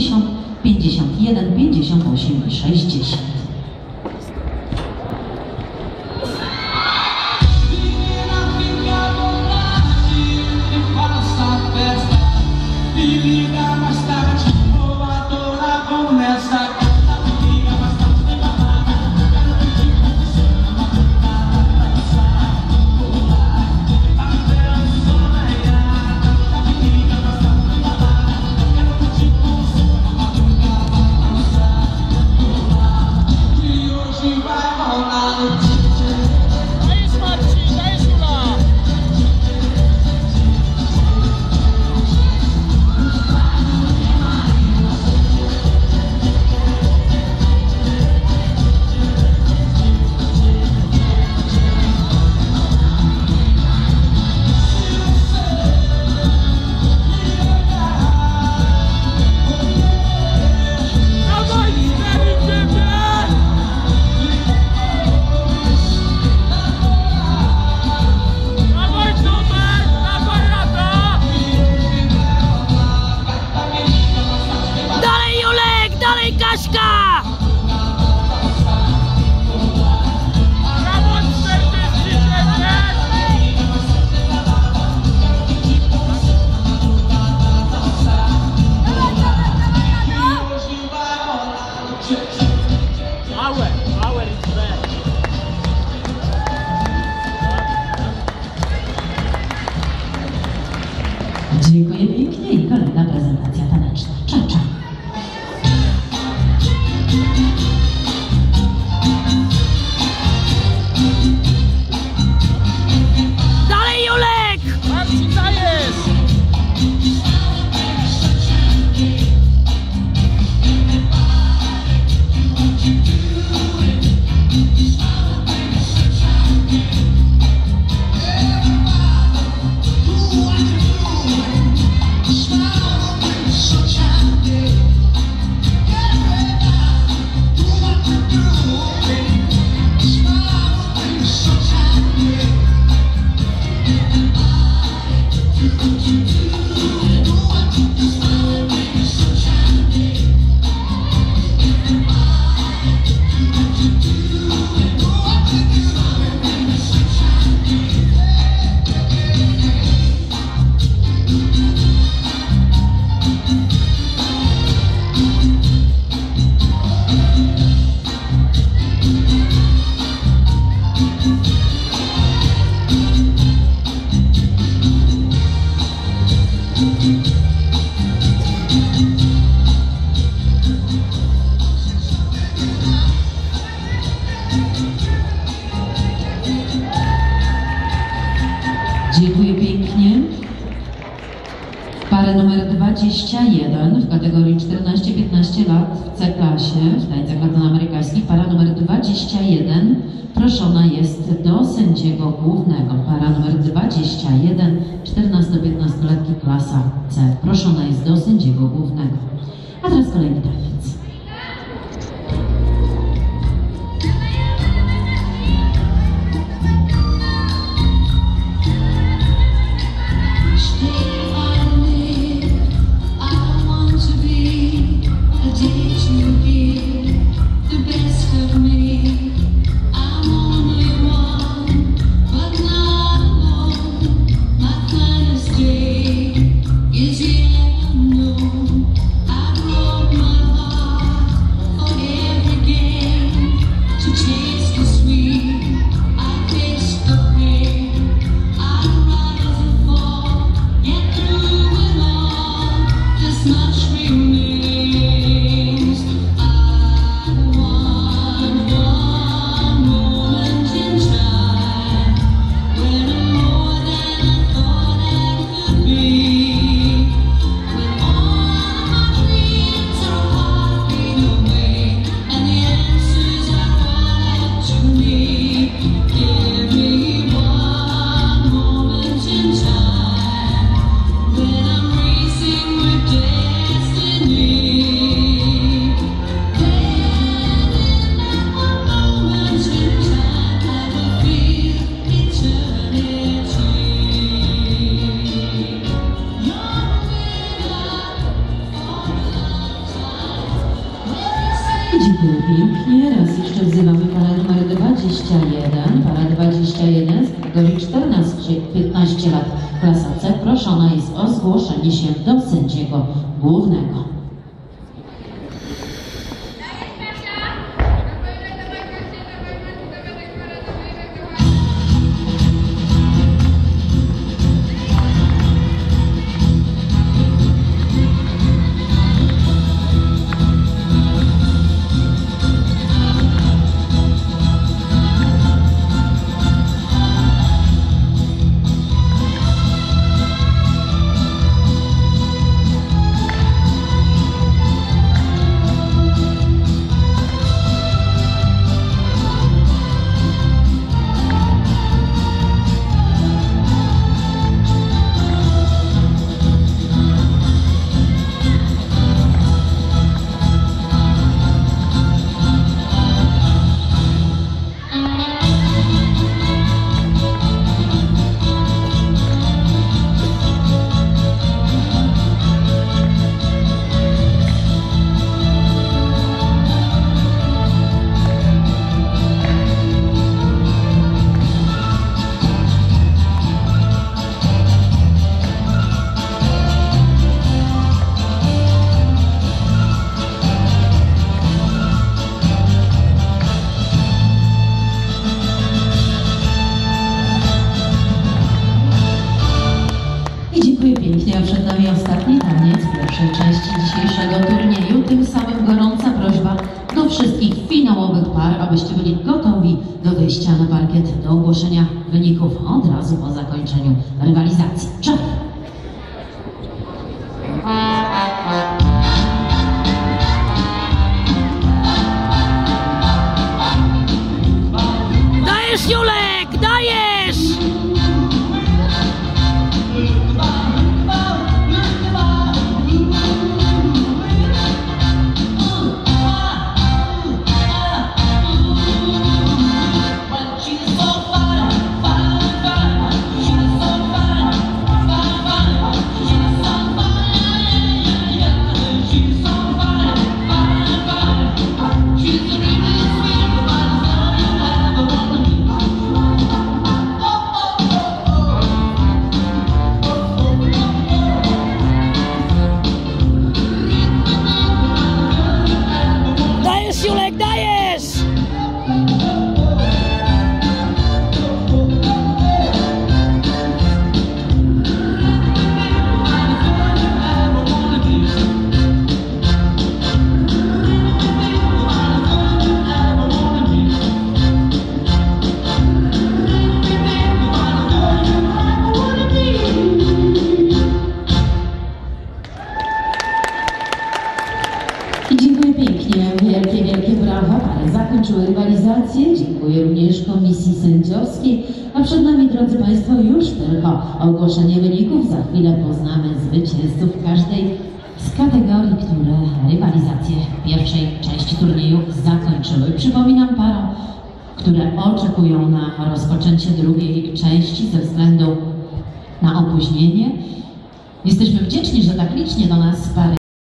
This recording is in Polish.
想，边际想体验，但边际想冒险，谁是极限？digo, ele 21 w kategorii 14-15 lat w C-klasie w tańcach latynoamerykańskich. Para numer 21 proszona jest do sędziego głównego. Para numer 21, 14-15 latki klasa C. Proszona jest do sędziego głównego. A teraz kolejny taniec. Wzywamy parę numer 21. Para 21 z kategorii 14-15 lat klasa C. Proszona jest o zgłoszenie się do sędziego głównego. Gotowi do wyjścia na parkiet, do ogłoszenia wyników od razu po zakończeniu rywalizacji. Czas! Dajesz Julek, dajesz! Zakończyły rywalizację. Dziękuję również komisji sędziowskiej. A przed nami, drodzy Państwo, już tylko ogłoszenie wyników. Za chwilę poznamy zwycięzców każdej z kategorii, które rywalizację pierwszej części turnieju zakończyły. Przypominam parom, które oczekują na rozpoczęcie drugiej części ze względu na opóźnienie. Jesteśmy wdzięczni, że tak licznie do nas pary